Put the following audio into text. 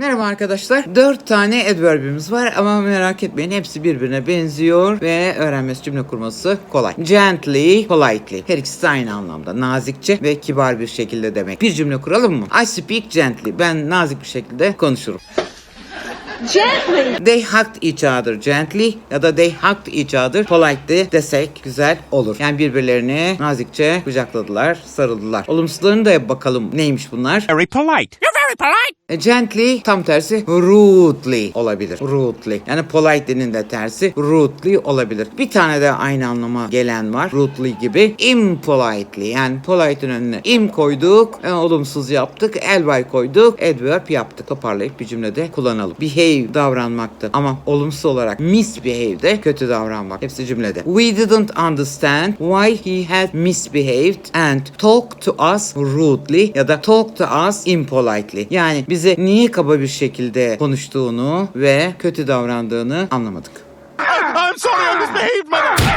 Merhaba arkadaşlar. Dört tane adverbimiz var ama merak etmeyin hepsi birbirine benziyor ve öğrenmesi cümle kurması kolay. Gently, politely. Her ikisi de aynı anlamda. Nazikçe ve kibar bir şekilde demek. Bir cümle kuralım mı? I speak gently. Ben nazik bir şekilde konuşurum. Gently. They hugged each other gently ya da they hugged each other politely desek güzel olur. Yani birbirlerini nazikçe kucakladılar, sarıldılar. Olumsuzlarını da bakalım neymiş bunlar? Very polite. You're very polite. E, Gently tam tersi rudely olabilir. Rudely. Yani politely'nin de tersi rudely olabilir. Bir tane de aynı anlama gelen var. Rudely gibi. Impolitely. Yani polite'in önüne im koyduk. e, olumsuz yaptık. Elby koyduk. Adverb yaptık. Toparlayıp bir cümlede kullanalım. Behave davranmaktı. Ama olumsuz olarak misbehave de kötü davranmak. Hepsi cümlede. We didn't understand why he had misbehaved and talked to us rudely ya da talked to us impolitely. Yani bize niye kaba bir şekilde konuştuğunu ve kötü davrandığını anlamadık. I'm sorry I misbehaved.